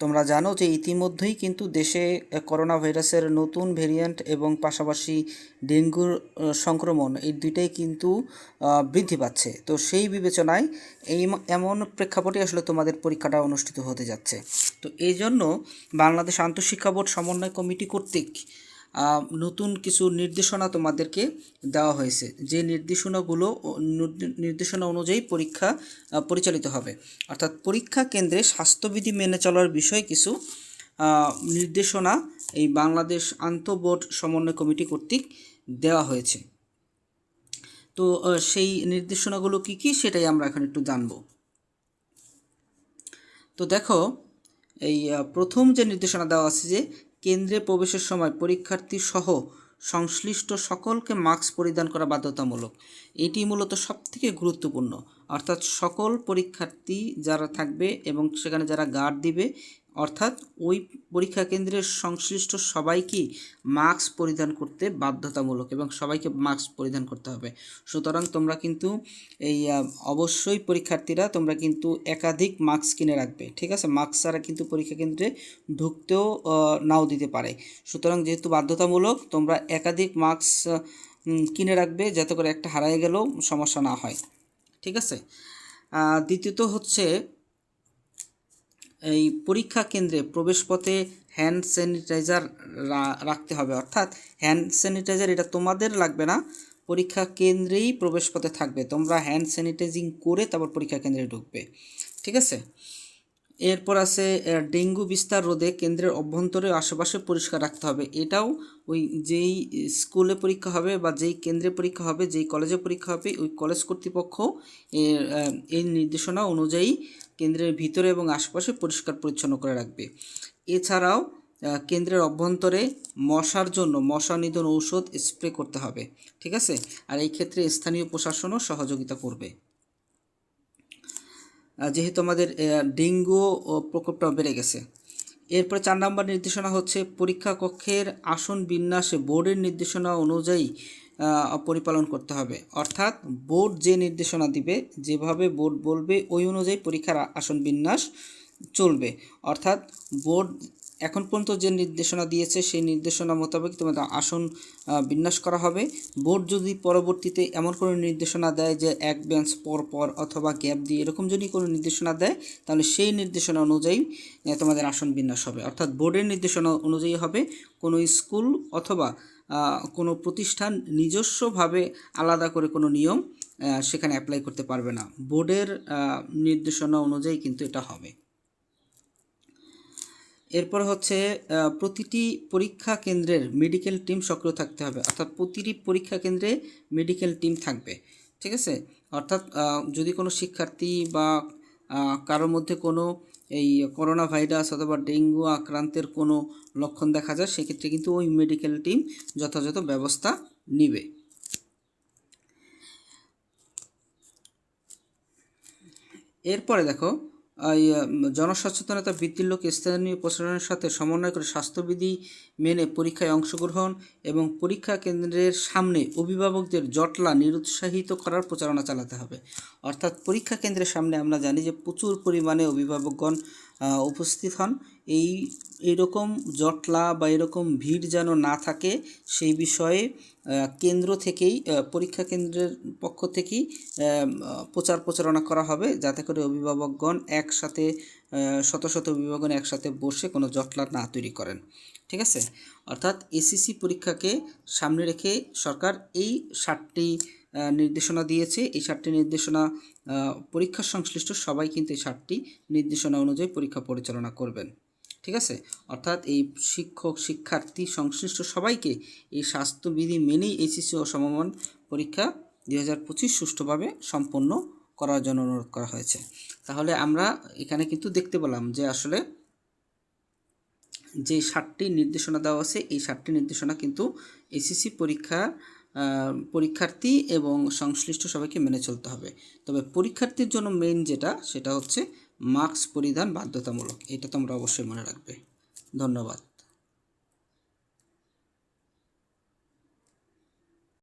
তোমরা জানো যে ইতিমধ্যেই কিন্তু দেশে করোনা ভাইরাসের নতুন ভেরিয়েন্ট এবং পাশাপাশি ডেঙ্গুর সংক্রমণ এই দুইটাই কিন্তু বৃদ্ধি পাচ্ছে। তো সেই বিবেচনায় এই এমন প্রেক্ষাপটে আসলে তোমাদের পরীক্ষাটা অনুষ্ঠিত হতে যাচ্ছে। তো এই জন্য বাংলাদেশ আন্তঃশিক্ষা বোর্ড সমন্বয় কমিটি কর্তৃক নতুন কিছু নির্দেশনা তোমাদেরকে দেওয়া হয়েছে। যে নির্দেশনাগুলো নির্দেশনা অনুযায়ী পরীক্ষা পরিচালিত হবে। অর্থাৎ পরীক্ষা কেন্দ্রে স্বাস্থ্যবিধি মেনে চলার বিষয়ে কিছু নির্দেশনা এই বাংলাদেশ আন্তঃবোর্ড সমন্বয় কমিটি কর্তৃক দেওয়া হয়েছে। তো সেই নির্দেশনাগুলো কি কি সেটাই আমরা এখন একটু জানব। তো দেখো, এই প্রথম যে নির্দেশনা দেওয়া আছে যে কেন্দ্রে প্রবেশের সময় পরীক্ষার্থী সহ সংশ্লিষ্ট সকলকে মাস্ক পরিধান করা বাধ্যতামূলক। এটি মূলত সবথেকে গুরুত্বপূর্ণ। অর্থাৎ সকল পরীক্ষার্থী যারা থাকবে এবং সেখানে যারা গার্ড দিবে অর্থাৎ ওই পরীক্ষা কেন্দ্রের সংশ্লিষ্ট সবাইকেই মাস্ক পরিধান করতে বাধ্যতামূলক এবং সবাইকে মাস্ক পরিধান করতে হবে। সুতরাং তোমরা কিন্তু এই অবশ্যই পরীক্ষার্থীরা তোমরা কিন্তু একাধিক মাস্ক কিনে রাখবে, ঠিক আছে? মাস্ক ছাড়া কিন্তু পরীক্ষা কেন্দ্রে ঢুকতেও নাও দিতে পারে। সুতরাং যেহেতু বাধ্যতামূলক, তোমরা একাধিক মাস্ক কিনে রাখবে যাতে করে একটা হারায় গেলেও সমস্যা না হয়, ঠিক আছে? দ্বিতীয়ত হচ্ছে এই পরীক্ষা কেন্দ্রে প্রবেশপথে হ্যান্ড স্যানিটাইজার রাখতে হবে। অর্থাৎ হ্যান্ড স্যানিটাইজার এটা তোমাদের লাগবে না, পরীক্ষা কেন্দ্রেই প্রবেশপথে থাকবে। তোমরা হ্যান্ড স্যানিটাইজিং করে তারপর পরীক্ষা কেন্দ্রে ঢুকবে। ঠিক আছে? এরপর আছে ডেঙ্গু বিস্তার রোধে কেন্দ্রের অভ্যন্তরে আশেপাশে পরিষ্কার রাখতে হবে। এটাও ওই যেই স্কুলে পরীক্ষা হবে বা যেই কেন্দ্রে পরীক্ষা হবে, যেই কলেজে পরীক্ষা হবে, ওই কলেজ কর্তৃপক্ষ এই নির্দেশনা অনুযায়ী কেন্দ্রের ভিতরে এবং আশেপাশে পরিষ্কার পরিচ্ছন্ন করে রাখবে। এছাড়াও কেন্দ্রের অভ্যন্তরে মশার জন্য মশা নিধন ঔষধ স্প্রে করতে হবে, ঠিক আছে? আর এই ক্ষেত্রে স্থানীয় প্রশাসনও সহযোগিতা করবে। যেহেতু আমাদের ডেঙ্গু প্রকোপটা বেড়ে গেছে। এরপর চার নম্বর নির্দেশনা হচ্ছে পরীক্ষা কক্ষের আসন বিন্যাসে বোর্ডের নির্দেশনা অনুযায়ী পরিপালন করতে হবে। অর্থাৎ বোর্ড যে নির্দেশনা দিবে, যেভাবে বোর্ড বলবে, ওই অনুযায়ী পরীক্ষার আসন বিন্যাস চলবে। অর্থাৎ বোর্ড এখন পর্যন্ত যে নির্দেশনা দিয়েছে, সেই নির্দেশনা মোতাবেক তোমাদের আসন বিন্যাস করা হবে। বোর্ড যদি পরবর্তীতে এমন কোনো নির্দেশনা দেয় যে এক বেঞ্চ পর পর অথবা গ্যাপ দিয়ে এরকম যদি কোনো নির্দেশনা দেয়, তাহলে সেই নির্দেশনা অনুযায়ী তোমাদের আসন বিন্যাস হবে। অর্থাৎ বোর্ডের নির্দেশনা অনুযায়ী হবে, কোনো স্কুল অথবা কোনো প্রতিষ্ঠান নিজস্বভাবে আলাদা করে কোনো নিয়ম সেখানে অ্যাপ্লাই করতে পারবে না। বোর্ডের নির্দেশনা অনুযায়ী কিন্তু এটা হবে। এরপর হচ্ছে প্রতিটি পরীক্ষা কেন্দ্রের মেডিকেল টিম সক্রিয় থাকতে হবে। অর্থাৎ প্রতিটি পরীক্ষা কেন্দ্রে মেডিকেল টিম থাকবে। ঠিক আছে? অর্থাৎ যদি কোনো শিক্ষার্থী বা কারোর মধ্যে কোনো এই করোনা ভাইরাস অথবা ডেঙ্গু আক্রান্তের কোনো লক্ষণ দেখা যায়, সেক্ষেত্রে কিন্তু ওই মেডিকেল টিম যথাযথ ব্যবস্থা নিবে। এরপরে দেখো জনসচেতনতা বৃদ্ধির লোক স্থানীয় প্রশাসনের সাথে সমন্বয় করে স্বাস্থ্যবিধি মেনে পরীক্ষায় অংশগ্রহণ এবং পরীক্ষা কেন্দ্রের সামনে অভিভাবকদের জটলা নিরুৎসাহিত করার প্রচারণা চালাতে হবে। অর্থাৎ পরীক্ষা কেন্দ্রের সামনে আমরা জানি যে প্রচুর পরিমাণে অভিভাবকগণ উপস্থিত হন। এই এরকম জটলা বা এরকম ভিড় যেন না থাকে সেই বিষয়ে কেন্দ্র থেকেই পরীক্ষা কেন্দ্রের পক্ষ থেকেই প্রচার প্রচারণা করা হবে যাতে করে অভিভাবকগণ একসাথে শত শত অভিভাবকগণ একসাথে বসে কোনো জটলা না তৈরি করেন। ঠিক আছে? অর্থাৎ এসিসি পরীক্ষাকে সামনে রেখে সরকার এই আহ, নির্দেশনা দিয়েছে। এই ষাটটি নির্দেশনা পরীক্ষা সংশ্লিষ্ট সবাই কিন্তু এই ষাটটি নির্দেশনা অনুযায়ী পরীক্ষা পরিচালনা করবেন। ঠিক আছে? অর্থাৎ এই শিক্ষক, শিক্ষার্থী সংশ্লিষ্ট সবাইকে এই স্বাস্থ্যবিধি মেনেই এইচএসসি ও সমমান পরীক্ষা দুই হাজার পঁচিশ সুষ্ঠুভাবে সম্পন্ন করার জন্য অনুরোধ করা হয়েছে। তাহলে আমরা এখানে কিন্তু দেখতে পেলাম যে আসলে যে ষাটটি নির্দেশনা দেওয়া আছে, এই ষাটটি নির্দেশনা কিন্তু এসএসসি পরীক্ষা পরীক্ষার্থী এবং সংশ্লিষ্ট সবাইকে মেনে চলতে হবে। তবে পরীক্ষার্থীর জন্য মেইন যেটা, সেটা হচ্ছে মাস্ক পরিধান বাধ্যতামূলক। এটা তোমরা অবশ্যই মনে রাখবে। ধন্যবাদ।